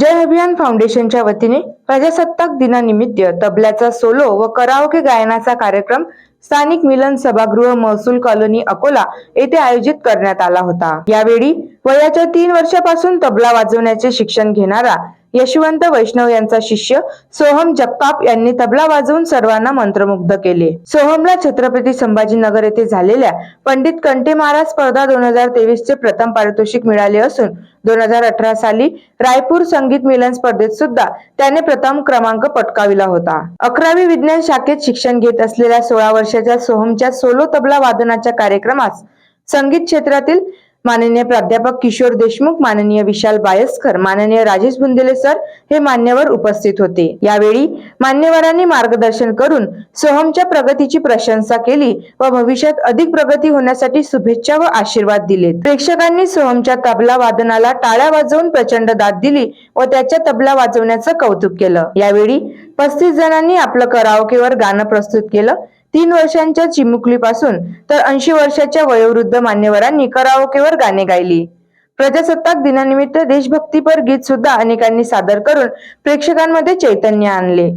जय अभियान फाउंडेशनच्या वतीने प्रजासत्ताक दिनानिमित्त तबल्याचा सोलो व कराओके गायनाचा कार्यक्रम स्थानिक मिलन सभागृह महसूल कॉलनी अकोला येथे आयोजित करण्यात आला होता. यावेळी वयाच्या तीन वर्षापासून तबला वाजवण्याचे शिक्षण घेणारा यशवंत वैष्णव यांचा शिष्य सोहम जगताप यांनी तबला वाजवून सर्वांना मंत्रमुग्ध केले. सोहमला छत्रपती संभाजीनगर येथे झालेल्या पंडित कंटे महाराज स्पर्धा दोन हजार तेवीस चे प्रथम पारितोषिक मिळाले असून दोन हजार अठरा साली रायपूर संगीत मिलन स्पर्धेत सुद्धा त्याने प्रथम क्रमांक पटकाविला होता. अकरावी विज्ञान शाखेत शिक्षण घेत असलेल्या सोळा वर्षाच्या सोहमच्या सोलो तबला वादनाच्या कार्यक्रमास संगीत क्षेत्रातील माननीय प्राध्यापक किशोर देशमुख माननीय विशाल बायस्कर माननीय राजेश बुंदेले सर हे मान्यवर उपस्थित होते. यावेळी मान्यवरांनी मार्गदर्शन करून सोहमच्या प्रगतीची प्रशंसा केली व भविष्यात अधिक प्रगती होण्यासाठी शुभेच्छा व आशीर्वाद दिले प्रेक्षकांनी सोहमच्या तबला वादनाला टाळ्या वाजवून प्रचंड दाद दिली व त्याच्या तबला वाजवण्याचं कौतुक केलं. यावेळी पस्तीस जणांनी आपलं कराओकेवर गाणं प्रस्तुत केलं. तीन वर्षांच्या चिमुकलीपासून तर ऐंशी वर्षाच्या वयोवृद्ध मान्यवरांनी कराओकेवर गाणे गायली. प्रजासत्ताक दिनानिमित्त देशभक्तीपर गीत सुद्धा अनेकांनी सादर करून प्रेक्षकांमध्ये चैतन्य आणले.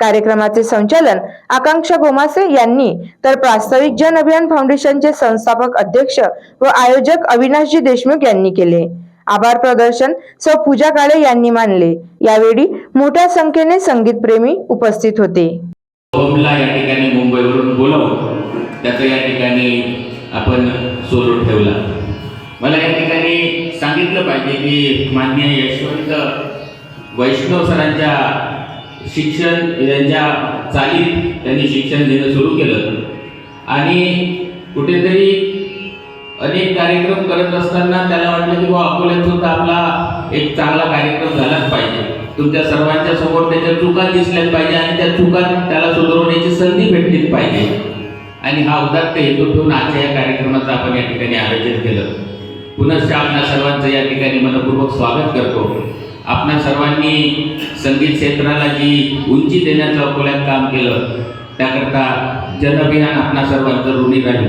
कार्यक्रमाचे संचालन आकांक्षा गोमासे यांनी तर प्रास्ताविक जन अभियान फाउंडेशनचे संस्थापक अध्यक्ष व आयोजक अविनाशजी देशमुख यांनी केले. आभार प्रदर्शन सौ पूजा काळे यांनी मानले. यावेळी मोठ्या संख्येने संगीतप्रेमी उपस्थित होते. ओमला या ठिकाणी मुंबईवरून बोलावून त्याचं या ठिकाणी आपण सोलो ठेवला. मला या ठिकाणी सांगितलं पाहिजे की मान्य यशवंत वैष्णव सरांच्या शिक्षण त्यांच्या चालीत त्यांनी शिक्षण देणं सुरू केलं. आणि कुठेतरी अनेक कार्यक्रम करत असताना त्याला वाटलं की बा अकोल्यात सुद्धा आपला एक चांगला कार्यक्रम झालाच पाहिजे. तुमच्या सर्वांच्या समोर त्याच्या चुका दिसल्याच पाहिजे आणि त्या चुका त्याला सुधारवण्याची संधी भेटली पाहिजे. आणि हा उदात्त हेतू ठेवून आजच्या या कार्यक्रमाचं आपण या ठिकाणी आयोजन केलं. पुनश्च आपणा सर्वांचं या ठिकाणी मनपूर्वक स्वागत करतो. आपणा सर्वांनी संगीत क्षेत्राला जी उंची देण्याचं अकोल्यात काम केलं त्याकरता जनअभियान आपणा सर्वांचं ऋणी राहील.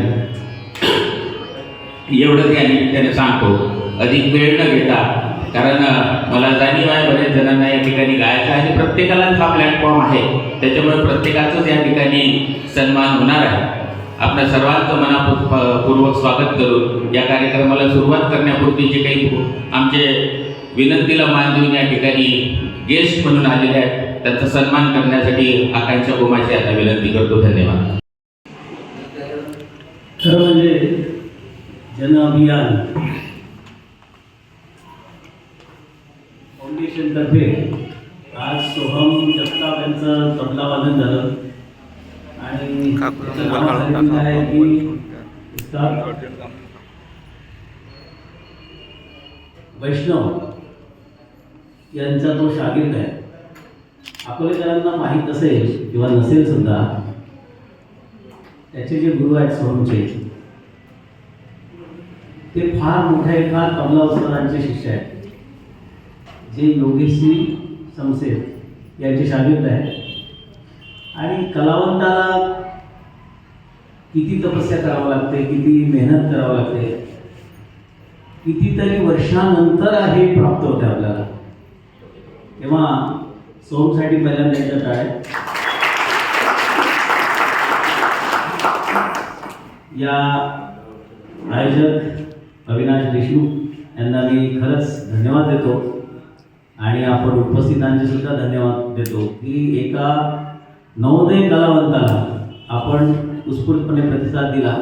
एवढंच या निमित्ताने सांगतो. अधिक वेळ न घेता कारण मला जाणीव आहे बरेच जणांना या ठिकाणी गायचं आहे. आणि प्रत्येकालाच हा प्लॅटफॉर्म आहे. त्याच्यामुळे प्रत्येकाचंच या ठिकाणी सन्मान होणार आहे. आपल्या सर्वांचं मनापूर्वक स्वागत करून या कार्यक्रमाला सुरुवात करण्यापूर्वी जे काही आमचे विनंतीला मान देऊन या ठिकाणी गेस्ट म्हणून आलेले आहेत त्यांचा सन्मान करण्यासाठी आकांक्षा गोमाची आता विनंती करतो. धन्यवाद. खरं म्हणजे जन अभियान फाउंडेशनतर्फे आज सोहम जगताप यांचं तबला वादन झालं. आणि त्याचं नाव आहे की उस्ताद वैष्णव यांचा तो शागिर्द आहे. अकोलेकरांना माहीत असेल किंवा नसेल सुद्धा त्याचे जे गुरु आहेत सोहमचे ते फार मोठ्या एका तबला उस्तादांचे शिष्य आहेत. जे योगेश्री समसेर यांचे शागिर्द आहे. आणि कलावंताला किती तपस्या करावं लागते किती मेहनत करावं लागते कितीतरी वर्षानंतर हे प्राप्त होते आपल्याला. तेव्हा सोमसाठी पहिल्यांदा एकदा टाळे या आयोजक अविनाश देशमुख यांना मी खरंच धन्यवाद देतो. आणि आपण उपस्थितांचे सुद्धा धन्यवाद देतो की एका नवोदय कलावंताला आपण उत्स्फूर्तपणे प्रतिसाद दिला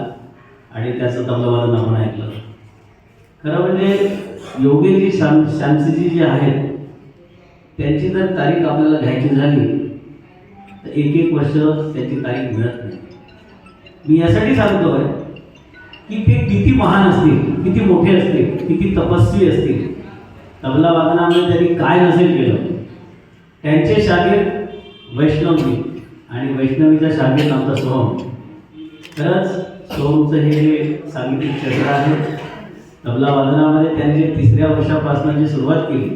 आणि त्याचं तबलावादन आपण ऐकलं. खरं म्हणजे योगेजी शां शांतीजी जे आहेत त्यांची जर तारीख आपल्याला घ्यायची झाली तर एक एक वर्ष त्याची तारीख मिळत नाही. मी यासाठी सांगतोय की ते किती महान असतील किती मोठे असतील किती तपस्वी असतील तबला वादनामध्ये त्यांनी काय नसेल केलं? त्यांचे शागीर वैष्णवी आणि वैष्णवीचा शागीर आमचा सोहम. खरंच सोहमचं हे जे सांगीतिक क्षेत्र आहे. तबला वादनामध्ये त्यांनी तिसऱ्या वर्षापासून जी सुरुवात केली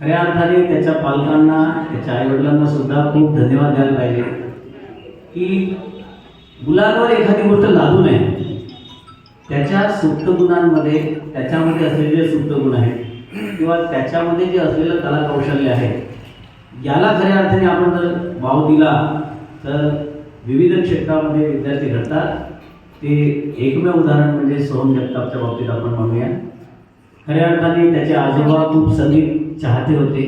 खऱ्या अर्थाने त्याच्या पालकांना त्याच्या आईवडिलांना सुद्धा खूप धन्यवाद द्यायला पाहिजे. की मुलांवर एखादी गोष्ट लादू नये. त्याच्या सुप्त गुणांमध्ये त्याच्यामध्ये असलेले जे सुप्त गुण आहेत. किंवा त्याच्यामध्ये जे असलेलं कला कौशल्य आहे याला खऱ्या अर्थाने आपण जर वाव दिला तर विविध क्षेत्रामध्ये विद्यार्थी घडतात. ते एकमेव उदाहरण म्हणजे सोहम जगतापच्या बाबतीत आपण म्हणूया. खऱ्या अर्थाने त्याचे आजोबा खूप संगीत चाहते होते.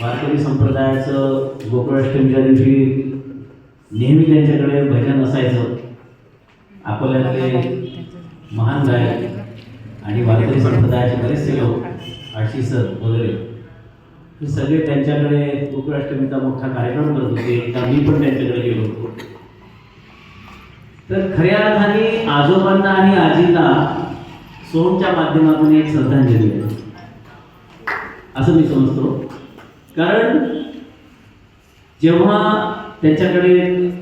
वारकरी संप्रदायाचं गोकुळाष्टमीच्या दिवशी नेहमी त्यांच्याकडे भजन असायचं. अकोल्यातले महान गायक आणि वारकरी संप्रदायाचे बरेचसे लोक आळशी सर वगैरे हे सगळे त्यांच्याकडे गोकुळाष्टमीचा मोठा कार्यक्रम करत होते. एकदा मी पण त्यांच्याकडे गेलो होतो. तर खऱ्या अर्थाने आजोबांना आणि आजींना सोमच्या माध्यमातून एक श्रद्धांजली आहे. असं मी समजतो. कारण जेव्हा त्यांच्याकडे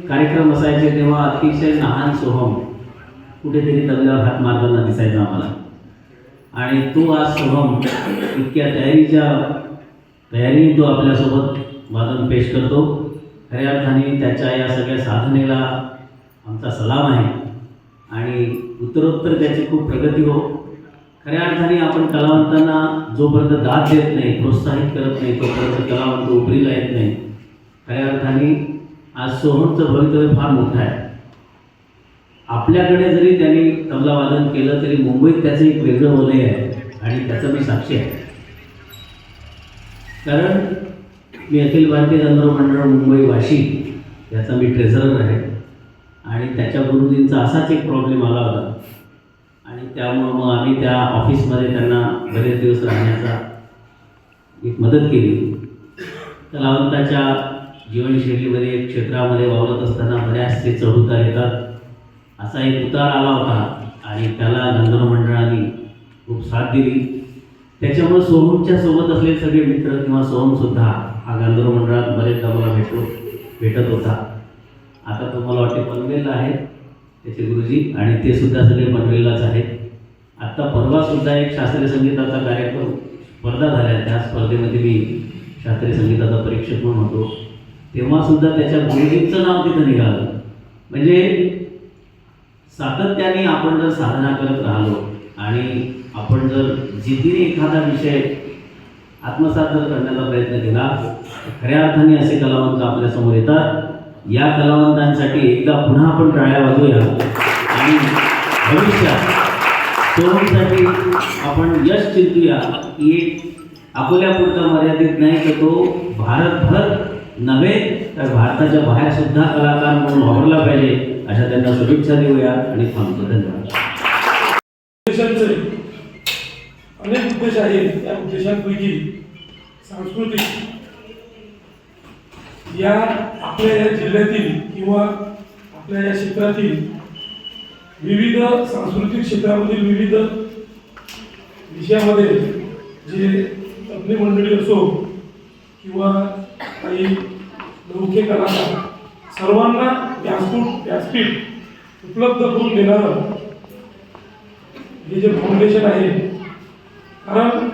कार्यक्रम असायचे तेव्हा अतिशय लहान सोहम कुठेतरी तबल्यावर हात मारताना दिसायचा आम्हाला. आणि तो आज सोहम इतक्या तयारीच्या तयारीने तो आपल्यासोबत वादन पेश करतो. खऱ्या अर्थाने त्याच्या या सगळ्या साधनेला आमचा सलाम आहे. आणि उत्तरोत्तर त्याची खूप प्रगती हो. खऱ्या अर्थाने आपण कलावंतांना जोपर्यंत दाद देत नाही प्रोत्साहित करत नाही तोपर्यंत कलावंत उभरीला येत नाही. खऱ्या अर्थाने आज सोहमचं भवितव्य फार मोठं आहे. आपल्याकडे जरी त्यांनी तबला वादन केलं तरी मुंबईत त्याचं एक वेगळं वलय आहे आणि त्याचं मी साक्षी आहे. कारण मी अखिल भारतीय तंत्र मंडळ मुंबई वाशी याचा मी ट्रेझरर आहे आणि त्याच्या गुरुजींचा असाच एक प्रॉब्लेम आला होता. आणि त्यामुळं मग आम्ही त्या ऑफिसमध्ये त्यांना बरेच दिवस राहण्याचा एक मदत केली. कलावंताच्या जीवनशैलीमध्ये क्षेत्रामध्ये वावरत असताना बऱ्याचसे चढउतार येतात. असा एक उतार आला होता आणि त्याला गंधर्व मंडळाने खूप साथ दिली. त्याच्यामुळे सोहमच्या सोबत असलेले सगळे मित्र किंवा सोहमसुद्धा हा गंधर्व मंडळात बरेचदा मला भेटतो भेटत होता. आता तो मला वाटते पनवेलला आहे त्याचे गुरुजी आणि ते सुद्धा सगळे पनवेललाच आहेत. आत्ता परवासुद्धा एक शास्त्रीय संगीताचा कार्यक्रम स्पर्धा झाल्या. त्या स्पर्धेमध्ये मी शास्त्रीय संगीताचा परीक्षक म्हणून होतो. तेव्हासुद्धा त्याच्या गुरुजींचं नाव तिथं निघालं. म्हणजे सातत्याने आपण जर साधना करत राहिलो आणि आपण जर जिद्दीने एखादा विषय आत्मसात जर करण्याचा प्रयत्न केला खऱ्या अर्थाने असे कलावंत आपल्यासमोर येतात. या कलावंतांसाठी एकदा पुन्हा आपण टाळ्या वाजूया आणि भविष्यात तरुणसाठी आपण यश चिंतूया की एक अकोल्यापुरता मर्यादित नाही तर तो भारतभर नव्हे तर भारताच्या बाहेरसुद्धा कलाकार म्हणून वावरला पाहिजे. अशा त्यांना शुभेच्छा देऊया आणि थांबतो. धन्यवाद. उद्देशांचे अनेक उद्देश आहेत. त्या उद्देशांपैकी सांस्कृतिक या आपल्या या जिल्ह्यातील किंवा आपल्या या क्षेत्रातील विविध सांस्कृतिक क्षेत्रामधील विविध विषयामध्ये जे तज्ज्ञ मंडळी असो किंवा काही लौकिक कलाकार सर्वांना व्यासपीठ व्यासपीठ उपलब्ध करून देणारं हे जे फाउंडेशन आहे कारण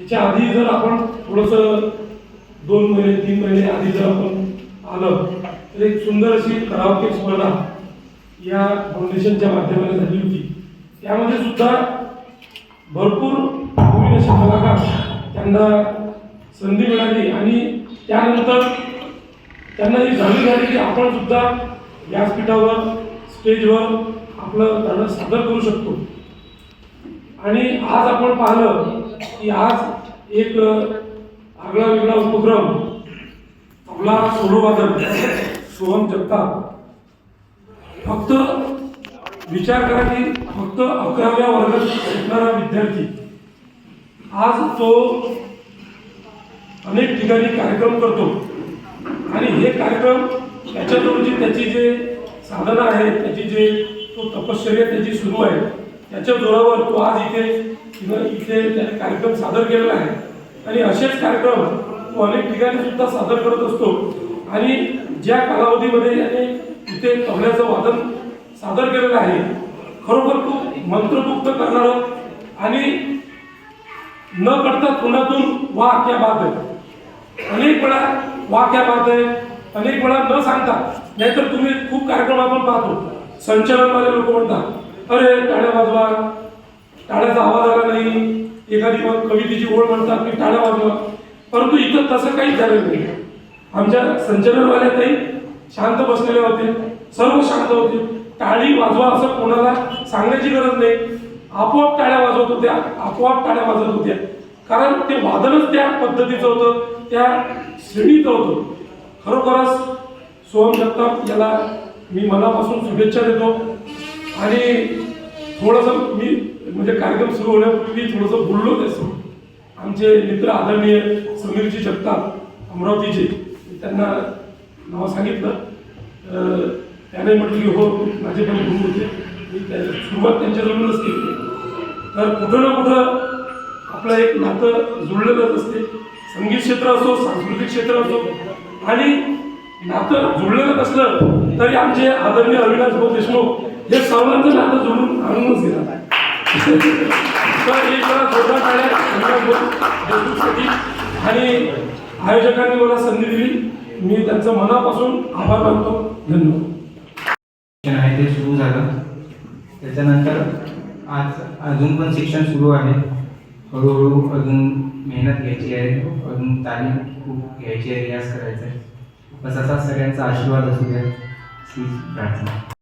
याच्या आधी जर आपण थोडंसं दोन महिने तीन महिने आधी जर आपण आलं तर एक सुंदर अशी करावके स्पर्धा या फाउंडेशनच्या माध्यमाने झाली होती. त्यामध्ये सुद्धा भरपूर नवीन कलाकार त्यांना संधी मिळाली आणि त्यानंतर त्यांना ही जाणीव झाली की आपण सुद्धा व्यासपीठावर स्टेजवर आपलं गाणं सादर करू शकतो. आणि आज आपण पाहिलं की आज एक आगळा वेगळा उपक्रम आपला सोलोवादन सोहम जगताप. फक्त विचार करा की फक्त अकराव्या वर्गात शिकणारा विद्यार्थी आज तो अनेक ठिकाणी कार्यक्रम करतो. आणि हे कार्यक्रम त्याच्यातून जी त्याची जे साधनं आहेत त्याची जे तो तपश्चर्या त्याची सुरू आहे त्याच्या जोरावर तो आज इथे इथं- इथे त्याने कार्यक्रम सादर केलेला आहे. आणि असेच कार्यक्रम तो अनेक ठिकाणी सुद्धा सादर करत असतो. आणि ज्या कालावधीमध्ये याने इथे तबल्याचं वादन सादर केलेलं आहे खरोखर खूप मंत्रमुग्ध करणारं आणि न करता तोंडातून वा क्या बात आहे. अनेक वेळा वाक्या क्या आहे अनेक वेळा न सांगता नाहीतर तुम्ही खूप कार्यक्रम आपण पाहतो. संचलनवाले लोक म्हणतात अरे टाळ्या वाजवा. टाळ्याचा आवाज आला नाही. एखादी मग कवितेची ओळ म्हणतात की टाळ्या वाजवा. परंतु इथं तसं काहीच झालं नाही. आमच्या संचलनवाल्यातही शांत बसलेले होते सर्व शांत होते. टाळी वाजवा असं कोणाला सांगण्याची गरज नाही. आपोआप टाळ्या वाजवत होत्या आपोआप टाळ्या वाजवत होत्या. कारण ते वादनच त्या पद्धतीचं होतं. त्या श्रेणीत होतं. खरोखरच सोहम जगताप याला मी मनापासून शुभेच्छा देतो. आणि थोडंसं मी म्हणजे कार्यक्रम सुरू होण्यापूर्वी थोडंसं बोललो त्याचं आमचे मित्र आदरणीय समीरजी जगताप अमरावतीचे त्यांना नाव सांगितलं. त्याने म्हटलं की हो माझे पण गुरु होते. मी त्या सुरुवात त्यांच्याजवळूनच केली. तर कुठं ना कुठं आपलं एक नातं जुळलेलंच असते. संगीत क्षेत्र असो सांस्कृतिक क्षेत्र असो आणि नातं जुळलेलं असलं तरी आमचे आदरणीय अविनाश भाऊ देशमुख हे सर्वांचं नातं जुळून आणूनच गेलं. तर एक वेळा जोरदार टाळ्या अविनाश भाऊ देशमुखसाठी आणि आयोजकांनी मला संधी दिली. मी त्यांचं मनापासून आभार मानतो. धन्यवाद. आहे ते सुरू झालं. त्याच्यानंतर आज अजून पण शिक्षण सुरू आहे. हळूहळू अजून मेहनत घ्यायची आहे अजून तालीम खूप घ्यायची आहे रियाज करायचा आहे. बस असा सगळ्यांचा आशीर्वाद असू द्या. हीच प्रार्थना.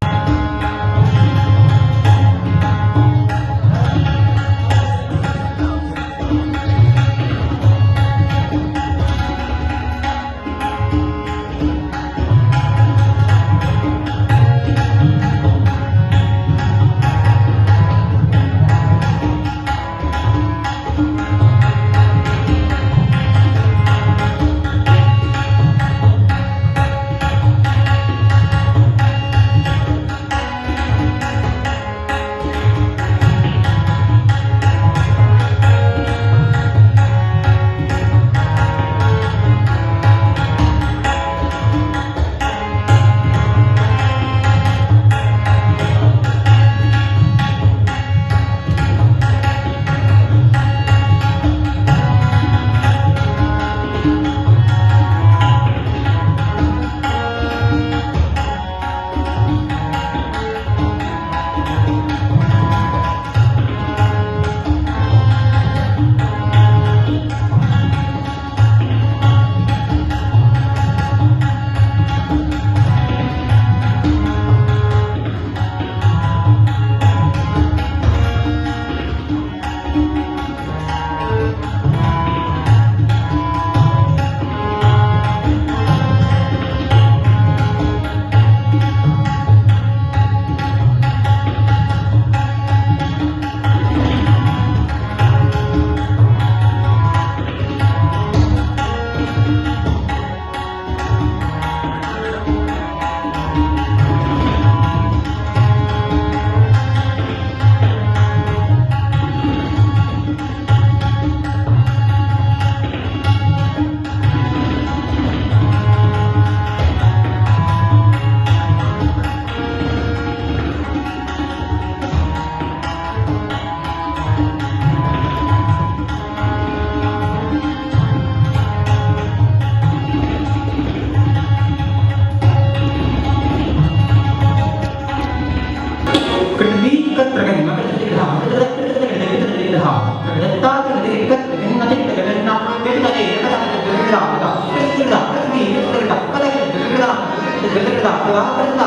பெருகுதா பெருகுதா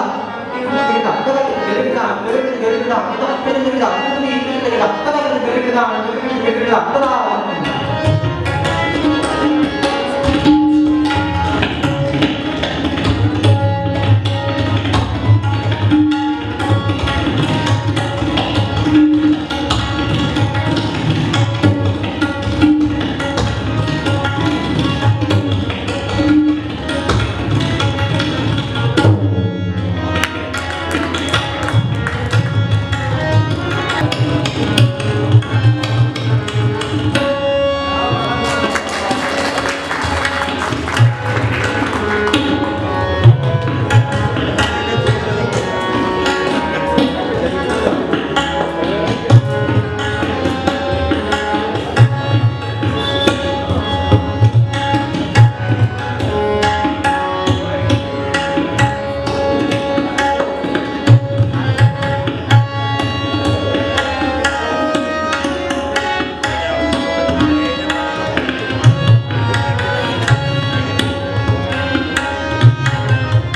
பெருகுதா பெருகுதா பெருகுதா பெருகுதா பெருகுதா பெருகுதா பெருகுதா பெருகுதா பெருகுதா பெருகுதா